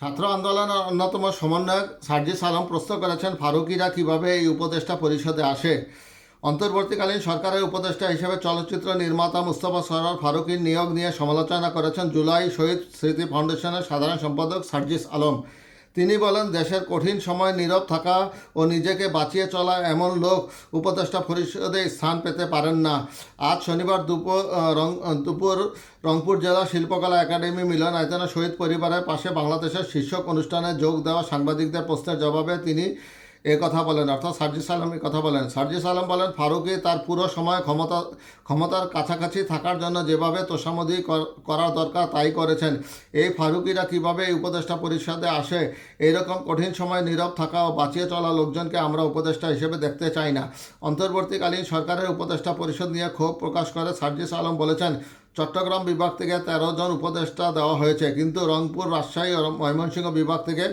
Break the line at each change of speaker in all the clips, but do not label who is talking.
ছাত্র আন্দোলনের অন্যতম সমন্বয়ক সার্জিস আলম প্রশ্ন করেছেন, ফারুকিরা কীভাবে এই উপদেষ্টা পরিষদে আসে? অন্তর্বর্তীকালীন সরকারের উপদেষ্টা হিসেবে চলচ্চিত্র নির্মাতা মুস্তফা সরার ফারুকির নিয়োগ নিয়ে সমালোচনা করেছেন জুলাই শহীদ স্মৃতি ফাউন্ডেশনের সাধারণ সম্পাদক সার্জিস আলম। তিনি বলেন, দেশের কঠিন সময়, নীরব থাকা ও নিজেকে বাঁচিয়ে চলা এমন লোক উপদেষ্টা পরিষদে স্থান পেতে পারেন না। আজ শনিবার দুপুর দুপুর রংপুর জেলা শিল্পকলা একাডেমি মিলন আয়তনে শহীদ পরিবারের পাশে বাংলাদেশের শীর্ষক অনুষ্ঠানে যোগ দেওয়া সাংবাদিকদের প্রশ্নের জবাবে তিনি এ কথা বলেন, অর্থাৎ সার্জিস আলম এ কথা বলেন। সার্জিস আলম বলেন, ফারুকি তার পুরো সময় ক্ষমতা, ক্ষমতার কাছাকাছি থাকার জন্য যেভাবে তোষামদি করার দরকার তাই করেছেন। এই ফারুকিরা কীভাবে এই উপদেষ্টা পরিষদে আসে? এরকম কঠিন সময় নীরব থাকা ও বাঁচিয়ে চলা লোকজনকে আমরা উপদেষ্টা হিসেবে দেখতে চাই না। অন্তর্বর্তীকালীন সরকারের উপদেষ্টা পরিষদ নিয়ে ক্ষোভ প্রকাশ করে সার্জিস আলম বলেছেন, চট্টগ্রাম বিভাগ থেকে তেরো জন উপদেষ্টা দেওয়া হয়েছে। কিন্তু রংপুর, রাজশাহী ও ময়মনসিংহ বিভাগ থেকে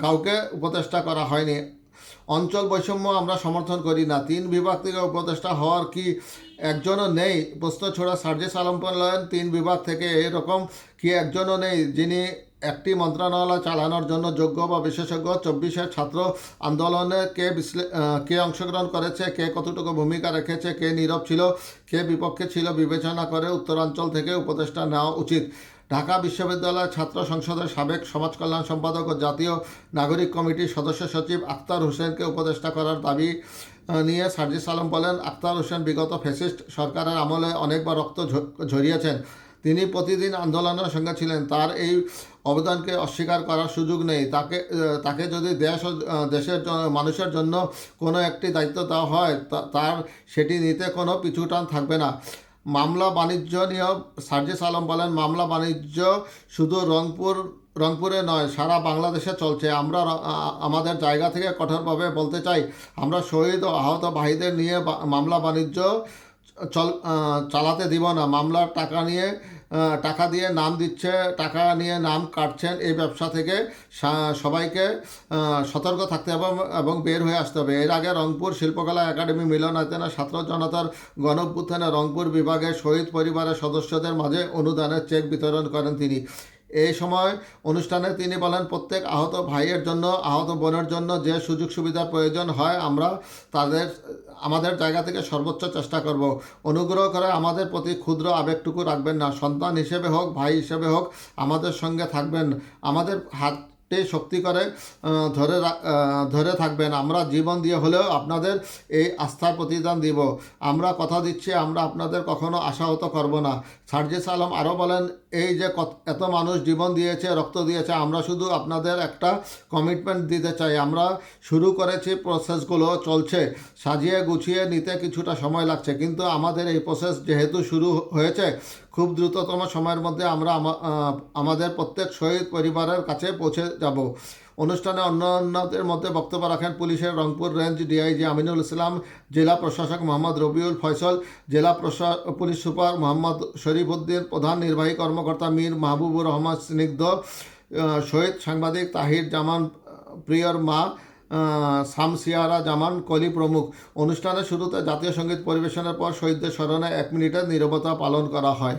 কাউকে উপদেষ্টা করা হয়নি। অঞ্চল বৈষম্য আমরা সমর্থন করি না। তিন বিভাগ থেকে উপদেষ্টা হওয়ার কি একজনও নেই? প্রশ্ন ছোড়া সার্জিস আলম বললেন তিন বিভাগ থেকে এরকম কি একজনও নেই যিনি একটি মন্ত্রণালয় চালানোর জন্য যোগ্য বা বিশেষজ্ঞ? চব্বিশের ছাত্র আন্দোলনে কে বিশ্লে- কে অংশগ্রহণ করেছে? কে কতটুকু ভূমিকা রেখেছে? কে নীরব ছিল? কে বিপক্ষে ছিল? বিবেচনা করে উত্তরাঞ্চল থেকে উপদেষ্টা নেওয়া উচিত। ঢাকা বিশ্ববিদ্যালয় ছাত্র সংসদের সাবেক সমাজ কল্যাণ সম্পাদক ও জাতীয় নাগরিক কমিটির সদস্য সচিব আক্তার হোসেনকে উপদেষ্টা করার দাবি নিয়ে সার্জিস আলম বলেন আক্তার হোসেন বিগত ফ্যাসিস্ট সরকারের আমলে অনেকবার রক্ত ঝরিয়েছেন। তিনি প্রতিদিন আন্দোলনের সঙ্গে ছিলেন। তার এই অবদানকে অস্বীকার করার সুযোগ নেই। তাকে তাকে যদি দেশ দেশের মানুষের জন্য কোনো একটি দায়িত্ব দেওয়া হয় তার সেটি নিতে কোনো পিছুটান থাকবে না। মামলা বাণিজ্য নিয়ে সার্জেস আলম বলেন, মামলা বাণিজ্য শুধু রংপুর, রংপুরে নয়, সারা বাংলাদেশে চলছে। আমরা আমাদের জায়গা থেকে কঠোরভাবে বলতে চাই, আমরা শহীদ ও আহত ভাইদের নিয়ে মামলা বাণিজ্য চল চালাতে দিব না। মামলার টাকা নিয়ে টাকা দিয়ে নাম দিচ্ছে, টাকা নিয়ে নাম কাটছেন এই ব্যবসা থেকে। সবাইকে সতর্ক থাকতে হবে এবং- এবং বের হয়ে আসতে হবে। এর আগে রংপুর শিল্পকলা একাডেমি মিলনায়তনে ছাত্র জনতার গণভ্যুত্থানে রংপুর বিভাগের শহীদ পরিবারের সদস্যদের মাঝে অনুদানের চেক বিতরণ করেন তিনি। এই সময় অনুষ্ঠানে তিনি বলেন, প্রত্যেক আহত ভাইয়ের জন্য, আহত বোনের জন্য যে সুযোগ সুবিধার প্রয়োজন হয়, আমরা তাদের, আমাদের জায়গা থেকে সর্বোচ্চ চেষ্টা করব। অনুগ্রহ করে আমাদের প্রতি ক্ষুদ্র আবেগটুকু রাখবেন না। সন্তান হিসেবে হোক, ভাই হিসেবে হোক, আমাদের সঙ্গে থাকবেন। আমাদের হাতটি শক্তি করে ধরে ধরে থাকবেন। আমরা জীবন দিয়ে হলেও আপনাদের এই আস্থার প্রতিদান দিব। আমরা কথা দিচ্ছি, আমরা আপনাদের কখনো আশাহত করব না। সার্জিস আলম আরও বলেন, এই যে এত মানুষ জীবন দিয়েছে, রক্ত দিয়েছে, আমরা শুধু আপনাদের একটা কমিটমেন্ট দিতে চাই। আমরা শুরু করেছি প্রসেসগুলো চলছে। সাজিয়ে গুছিয়ে নিতে কিছুটা সময় লাগছে, কিন্তু আমাদের এই প্রসেস যেহেতু শুরু হয়েছে খুব দ্রুততম সময়ের মধ্যে আমরা আমাদের প্রত্যেক শহীদ পরিবারের কাছে পৌঁছে যাব। অনুষ্ঠানে অন্যান্যদের মধ্যে বক্তব্য রাখেন পুলিশের রংপুর রেঞ্জ ডিআইজি আমিনুল ইসলাম, জেলা প্রশাসক মোহাম্মদ রবিউল ফয়সল, জেলা প্রশা, পুলিশ সুপার মোহাম্মদ শরীফ উদ্দিন প্রধান নির্বাহী কর্মকর্তা মীর মাহবুবুর রহমান স্নিগ্ধ শহীদ সাংবাদিক তাহির জামান প্রিয়র মা শামসিয়ারা জামান কলি প্রমুখ। অনুষ্ঠানের শুরুতে জাতীয় সংগীত পরিবেশনের পর শহীদদের স্মরণে এক মিনিটের নিরবতা পালন করা হয়।